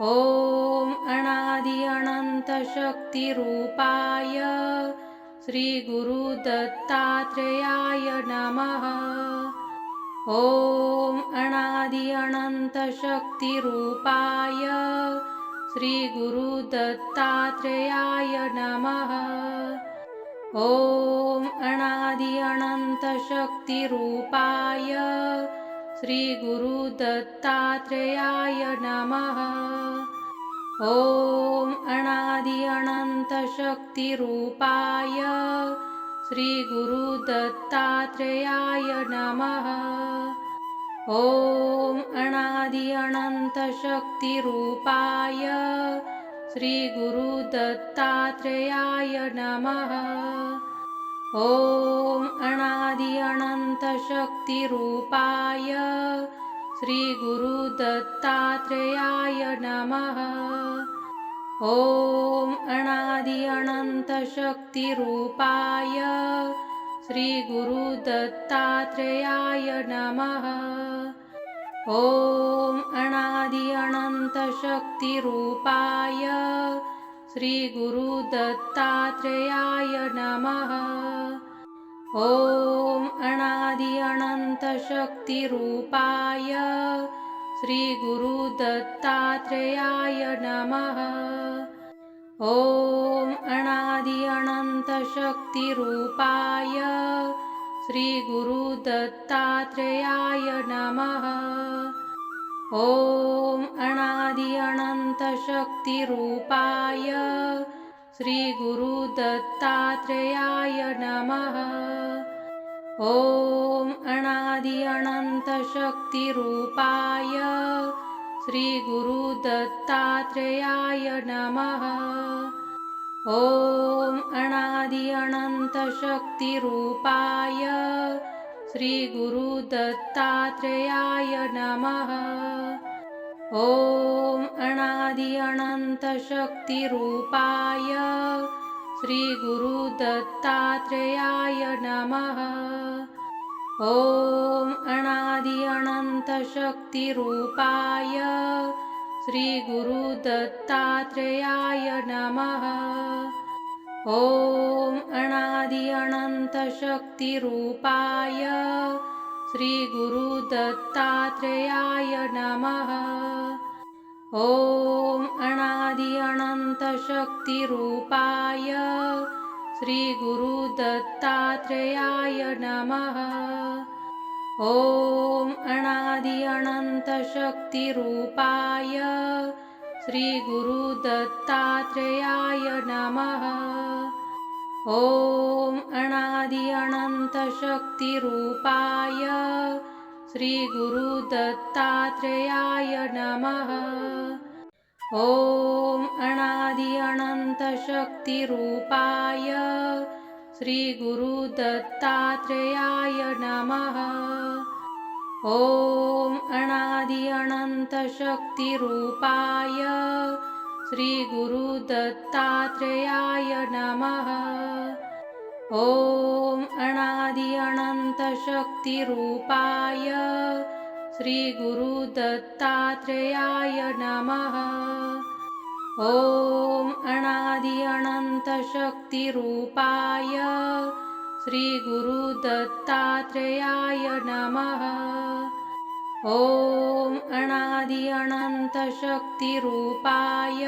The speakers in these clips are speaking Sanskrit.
ॐ अनादि अनन्तशक्तिरूपाय श्रीगुरुदत्तात्रेयाय नमः। ॐ अनादि अनन्तशक्तिरूपाय श्रीगुरुदत्तात्रेयाय नमः। ॐ अनादि अनन्तशक्तिरूपाय श्रीगुरुदत्तात्रेयाय नमः। ॐ अनादि अनन्तशक्तिरूपाय श्रीगुरुदत्तात्रेयाय नमः। ॐ अनादि अनन्तशक्तिरूपाय श्रीगुरुदत्तात्रेयाय नमः ॐ अनादि अनन्तशक्तिरूपाय श्रीगुरुदत्तात्रेयाय नमः। ॐ अनादि अनन्तशक्तिरूपाय श्रीगुरुदत्तात्रेयाय नमः। ॐ अनादि अनन्तशक्तिरूपाय श्रीगुरुदत्तात्रेयाय नमः। ॐ अनादि अनन्तशक्तिरूपाय श्रीगुरुदत्तात्रेयाय नमः। ॐ अनादि अनन्तशक्तिरूपाय श्रीगुरुदत्तात्रेयाय नमः। ॐ अनादि अनन्तशक्तिरूपाय श्रीगुरुदत्तात्रेयाय नमः। ॐ अनादि अनन्तशक्तिरूपाय श्रीगुरुदत्तात्रेयाय नमः ॐ अनादि अनन्तशक्तिरूपाय श्रीगुरुदत्तात्रेयाय नमः। ॐ अनादि अनन्तशक्तिरूपाय श्रीगुरुदत्तात्रेयाय नमः। ॐ अनादि अनन्तशक्तिरूपाय श्रीगुरुदत्तात्रेयाय नमः। ॐ अनादि अनन्तशक्तिरूपाय श्रीगुरुदत्तात्रेयाय नमः। ॐ अनादि अनन्तशक्तिरूपाय श्रीगुरुदत्तात्रेयाय नमः ॐ अनादि अनन्तशक्तिरूपाय श्रीगुरुदत्तात्रेयाय नमः। ॐ अनादि अनन्तशक्तिरूपाय श्रीगुरुदत्तात्रेयाय नमः। ॐ अनादि अनन्तशक्तिरूपाय श्रीगुरुदत्तात्रेयाय नमः। ॐ अनादि अनन्तशक्तिरूपाय श्रीगुरुदत्तात्रेयाय नमः। ॐ अनादि अनन्तशक्तिरूपाय श्रीगुरुदत्तात्रेयाय नमः ॐ अनादि अनन्तशक्तिरूपाय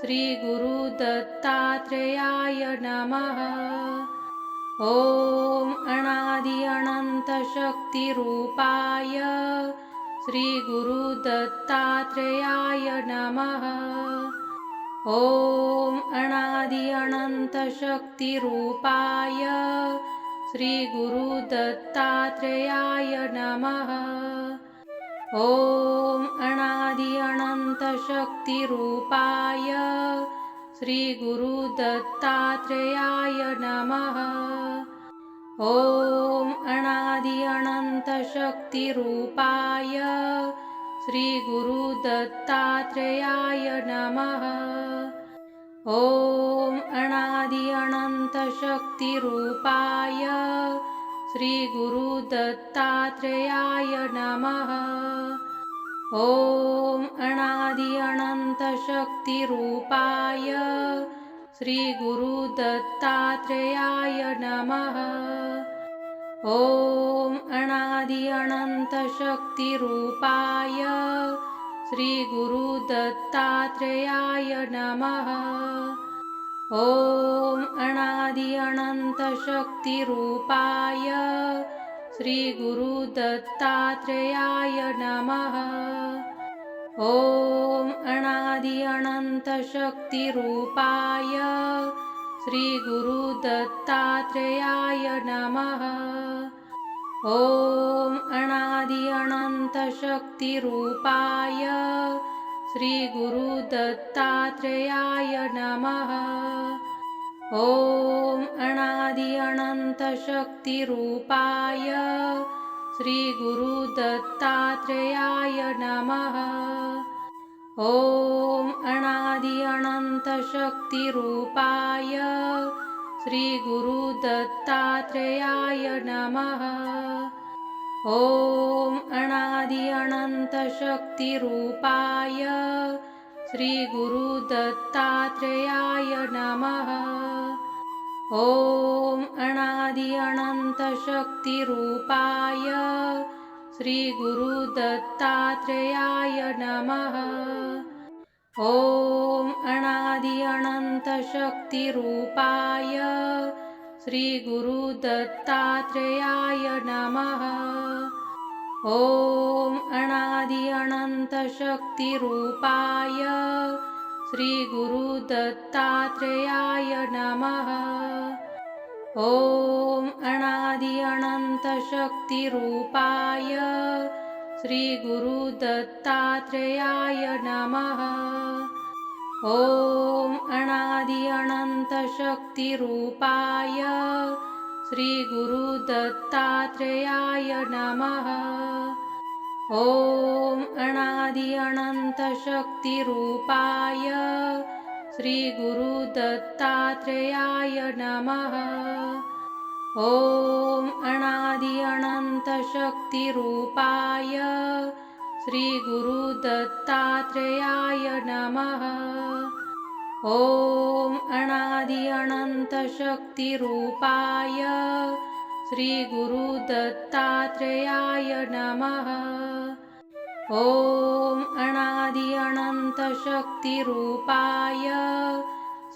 श्रीगुरुदत्तात्रेयाय नमः। ॐ अनादि अनन्तशक्तिरूपाय श्रीगुरुदत्तात्रेयाय नमः। ॐ अनादि अनन्तशक्तिरूपाय श्रीगुरुदत्तात्रेयाय नमः। ॐ अनादि अनन्तशक्तिरूपाय श्रीगुरुदत्तात्रेयाय नमः। ॐ अनादि अनन्तशक्तिरूपाय श्रीगुरुदत्तात्रेयाय नमः ॐ अनादि अनन्तशक्तिरूपाय श्रीगुरुदत्तात्रेयाय नमः। ॐ अनादि अनन्तशक्तिरूपाय श्रीगुरुदत्तात्रेयाय नमः। ॐ अनादि अनादिअनन्तशक्तिरूपाय श्रीगुरुदत्तात्रेयाय नमः। ॐ अनादि अनन्तशक्तिरूपाय श्रीगुरुदत्तात्रेयाय नमः। ॐ अनादि अनन्तशक्तिरूपाय श्रीगुरुदत्तात्रेयाय नमः ॐ अनादि अनन्तशक्तिरूपाय श्रीगुरुदत्तात्रेयाय नमः। ॐ अनादि अनन्तशक्तिरूपाय श्रीगुरुदत्तात्रेयाय नमः। ॐ अनादि अनन्तशक्तिरूपाय श्रीगुरुदत्तात्रेयाय नमः। ॐ अनादि अनन्तशक्तिरूपाय श्रीगुरुदत्तात्रेयाय नमः। ॐ अनादि अनन्तशक्तिरूपाय श्रीगुरुदत्तात्रेयाय नमः ॐ अनादि अनन्तशक्तिरूपाय श्रीगुरुदत्तात्रेयाय नमः। ॐ अनादि अनन्तशक्तिरूपाय श्रीगुरुदत्तात्रेयाय नमः। ॐ अनादि अनन्तशक्तिरूपाय श्रीगुरुदत्तात्रेयाय नमः ॐ अनादि अनन्तशक्तिरूपाय श्रीगुरुदत्तात्रेयाय नमः। ॐ अनादि अनन्तशक्तिरूपाय श्रीगुरुदत्तात्रेयाय नमः। ॐ अनादि अनन्तशक्तिरूपाय श्रीगुरुदत्तात्रेयाय नमः। ॐ अनादि अनन्तशक्तिरूपाय श्रीगुरुदत्तात्रेयाय नमः। ॐ अनादि अनन्तशक्तिरूपाय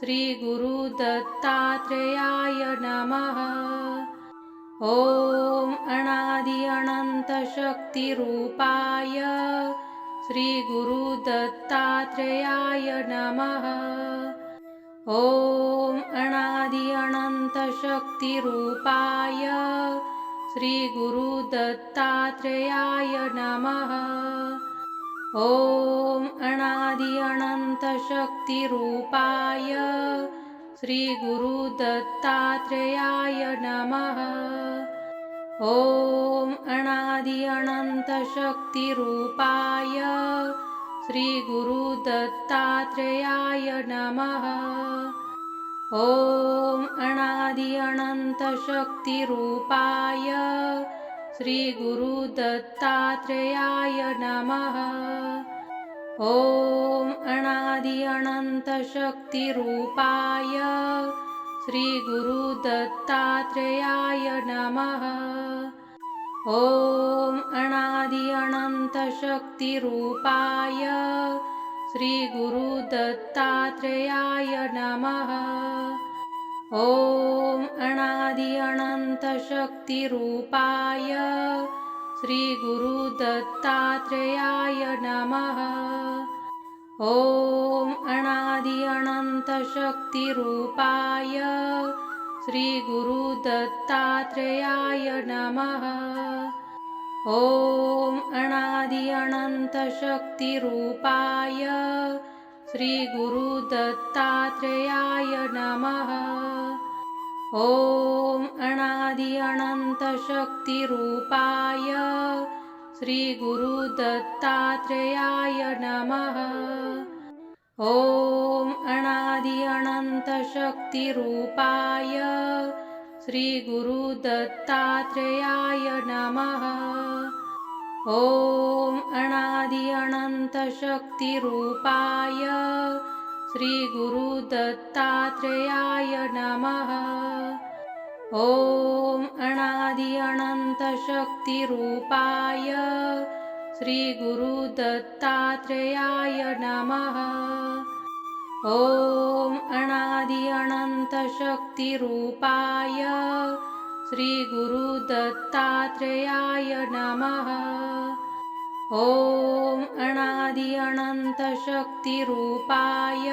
श्रीगुरुदत्तात्रेयाय नमः ॐ अनादि अनन्तशक्तिरूपाय श्रीगुरुदत्तात्रेयाय नमः। ॐ अनादि अनन्तशक्तिरूपाय श्रीगुरुदत्तात्रेयाय नमः। ॐ अनादि अनन्तशक्तिरूपाय श्रीगुरुदत्तात्रेयाय नमः। ॐ अनादि अनन्तशक्तिरूपाय श्रीगुरुदत्तात्रेयाय नमः। ॐ अनादि अनन्तशक्तिरूपाय श्रीगुरुदत्तात्रेयाय नमः ॐ अनादि अनन्तशक्तिरूपाय श्रीगुरुदत्तात्रेयाय नमः। ॐ अनादि अनन्तशक्तिरूपाय श्रीगुरुदत्तात्रेयाय नमः। ॐ अनादि अनन्तशक्तिरूपाय श्रीगुरुदत्तात्रेयाय नमः। ॐ अनादि अनन्तशक्तिरूपाय श्रीगुरुदत्तात्रेयाय नमः। ॐ अनादि अनन्तशक्तिरूपाय श्रीगुरुदत्तात्रेयाय नमः ॐ अनादि अनन्तशक्तिरूपाय श्रीगुरुदत्तात्रेयाय नमः। ॐ अनादि अनन्तशक्तिरूपाय श्रीगुरुदत्तात्रेयाय नमः। ॐ अनादि अनन्तशक्तिरूपाय श्रीगुरुदत्तात्रेयाय नमः। ॐ अनादि अनन्तशक्तिरूपाय श्रीगुरुदत्तात्रेयाय नमः। ॐ अनादि अनन्तशक्तिरूपाय श्रीगुरुदत्तात्रेयाय नमः ॐ अनादि अनन्तशक्तिरूपाय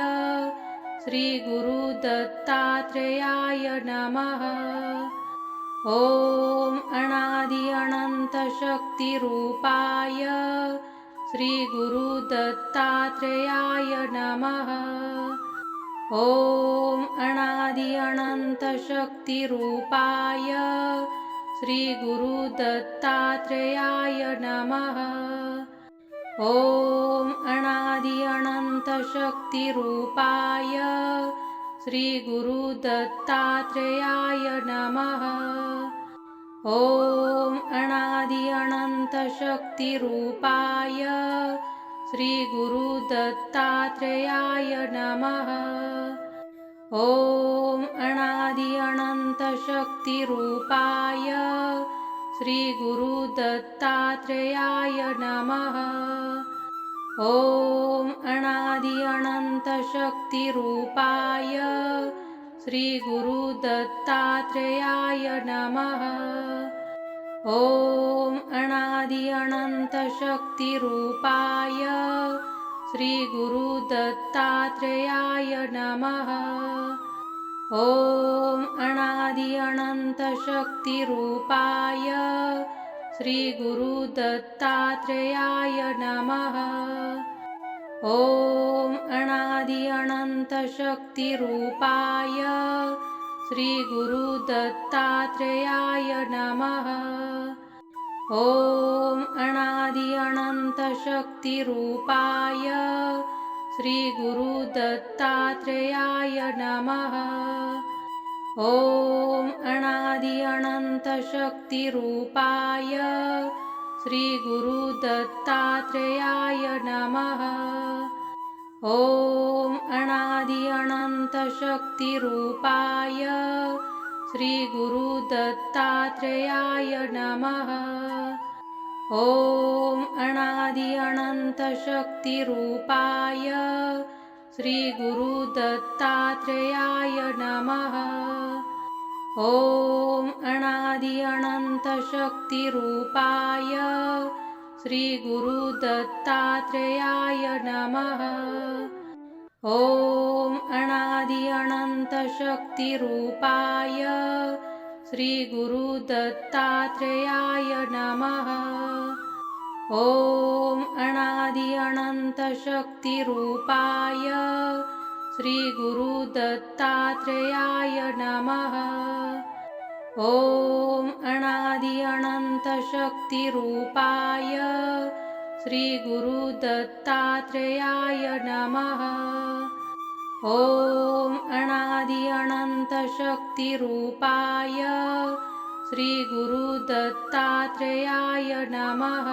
श्रीगुरुदत्तात्रेयाय नमः। ॐ अनादि अनन्तशक्तिरूपाय श्रीगुरुदत्तात्रेयाय नमः। ॐ अनादि अनन्तशक्तिरूपाय श्रीगुरुदत्तात्रेयाय नमः। ॐ अनादि अनन्तशक्तिरूपाय श्रीगुरुदत्तात्रेयाय नमः। ॐ अनादि अनन्तशक्तिरूपाय श्रीगुरुदत्तात्रेयाय नमः ॐ अनादि अनन्तशक्तिरूपाय श्रीगुरुदत्तात्रेयाय नमः। ॐ अनादि अनन्तशक्तिरूपाय श्रीगुरुदत्तात्रेयाय नमः। ॐ अनादि अनन्तशक्तिरूपाय श्रीगुरुदत्तात्रेयाय नमः। ॐ अनादि अनन्तशक्तिरूपाय श्रीगुरुदत्तात्रेयाय नमः। ॐ अनादि अनन्तशक्तिरूपाय श्रीगुरुदत्तात्रेयाय नमः ॐ अनादि अनन्तशक्तिरूपाय श्रीगुरुदत्तात्रेयाय नमः। ॐ अनादि अनन्तशक्तिरूपाय श्रीगुरुदत्तात्रेयाय नमः। ॐ अनादि अनन्तशक्तिरूपाय श्रीगुरुदत्तात्रेयाय नमः। ॐ अनादि अनन्तशक्तिरूपाय श्रीगुरुदत्तात्रेयाय नमः। ॐ अनादि अनन्तशक्तिरूपाय श्रीगुरुदत्तात्रेयाय नमः ॐ अनादि अनन्तशक्तिरूपाय श्रीगुरुदत्तात्रेयाय नमः। ॐ अनादि अनन्तशक्तिरूपाय श्रीगुरुदत्तात्रेयाय नमः। ॐ अनादि अनन्तशक्तिरूपाय श्रीगुरुदत्तात्रेयाय नमः ॐ अनादि अनन्तशक्तिरूपाय श्रीगुरुदत्तात्रेयाय नमः।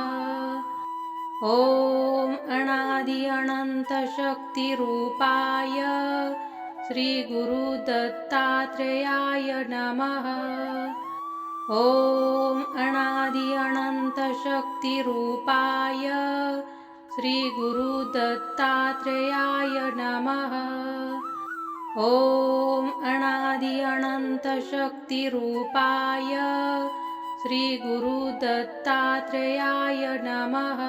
ॐ अनादि अनन्तशक्तिरूपाय श्रीगुरुदत्तात्रेयाय नमः। ॐ अनादि अनन्तशक्तिरूपाय श्रीगुरुदत्तात्रेयाय नमः। ॐ अनादि अनन्तशक्तिरूपाय श्रीगुरुदत्तात्रेयाय नमः।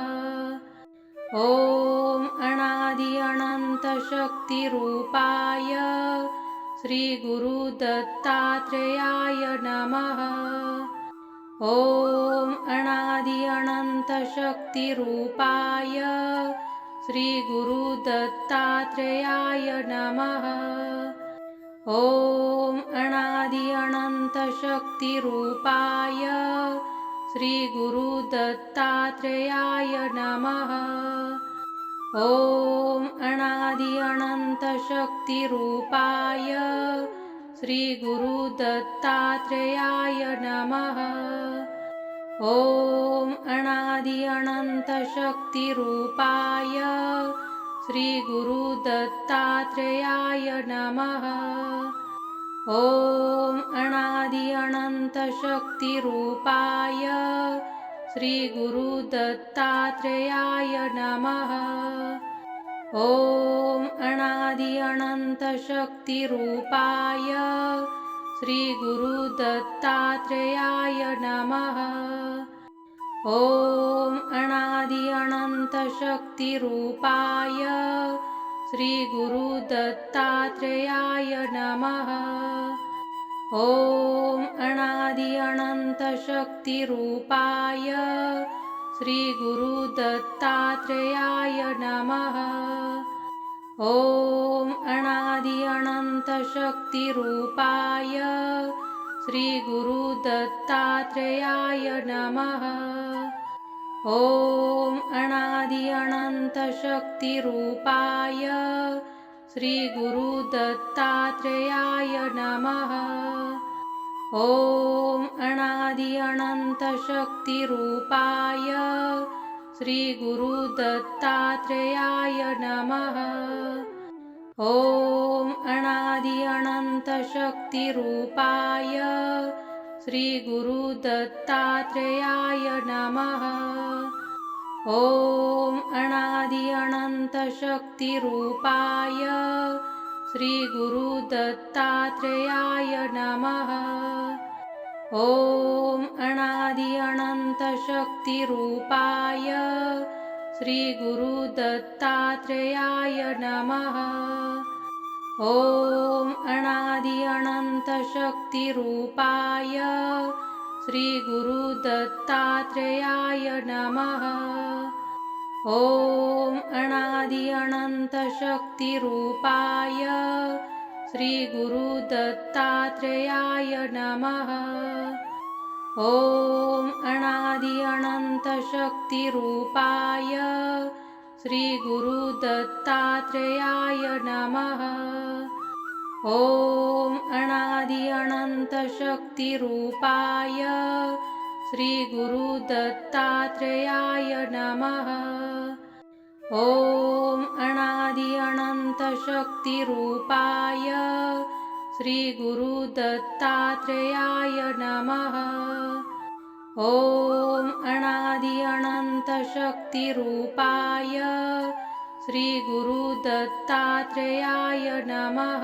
ॐ अनादि अनन्तशक्तिरूपाय श्रीगुरुदत्तात्रेयाय नमः ॐ अनादि अनन्तशक्तिरूपाय श्रीगुरुदत्तात्रेयाय नमः। ॐ अनादि अनन्तशक्तिरूपाय श्रीगुरुदत्तात्रेयाय नमः। ॐ अनादि अनन्तशक्तिरूपाय श्रीगुरुदत्तात्रेयाय नमः। ॐ अनादि अनन्तशक्तिरूपाय श्रीगुरुदत्तात्रेयाय नमः। ॐ अनादि अनन्तशक्तिरूपाय श्रीगुरुदत्तात्रेयाय नमः ॐ अनादि अनन्तशक्तिरूपाय श्रीगुरुदत्तात्रेयाय नमः। ॐ अनादि अनन्तशक्तिरूपाय श्रीगुरुदत्तात्रेयाय नमः। ॐ अनादि अनन्तशक्तिरूपाय श्रीगुरुदत्तात्रेयाय नमः। ॐ अनादि अनन्तशक्तिरूपाय श्रीगुरुदत्तात्रेयाय नमः। ॐ अनादि अनन्तशक्तिरूपाय श्रीगुरुदत्तात्रेयाय नमः ॐ अनादि अनन्तशक्तिरूपाय श्रीगुरुदत्तात्रेयाय नमः। ॐ अनादि अनन्तशक्तिरूपाय श्रीगुरुदत्तात्रेयाय नमः। ॐ अनादि अनन्तशक्तिरूपाय श्रीगुरुदत्तात्रेयाय नमः। ॐ अनादि अनन्तशक्तिरूपाय श्रीगुरुदत्तात्रेयाय नमः। ॐ अनादि अनन्तशक्तिरूपाय श्रीगुरुदत्तात्रेयाय नमः ॐ अनादि अनन्तशक्तिरूपाय श्रीगुरुदत्तात्रेयाय नमः। ॐ अनादि अनन्तशक्तिरूपाय श्रीगुरुदत्तात्रेयाय नमः। ॐ अनादि अनन्तशक्तिरूपाय श्रीगुरुदत्तात्रेयाय नमः। ॐ अनादि अनन्तशक्तिरूपाय श्रीगुरुदत्तात्रेयाय नमः। ॐ अनादि श्रीगुरुदत्तात्रेयाय नमः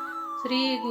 अनादि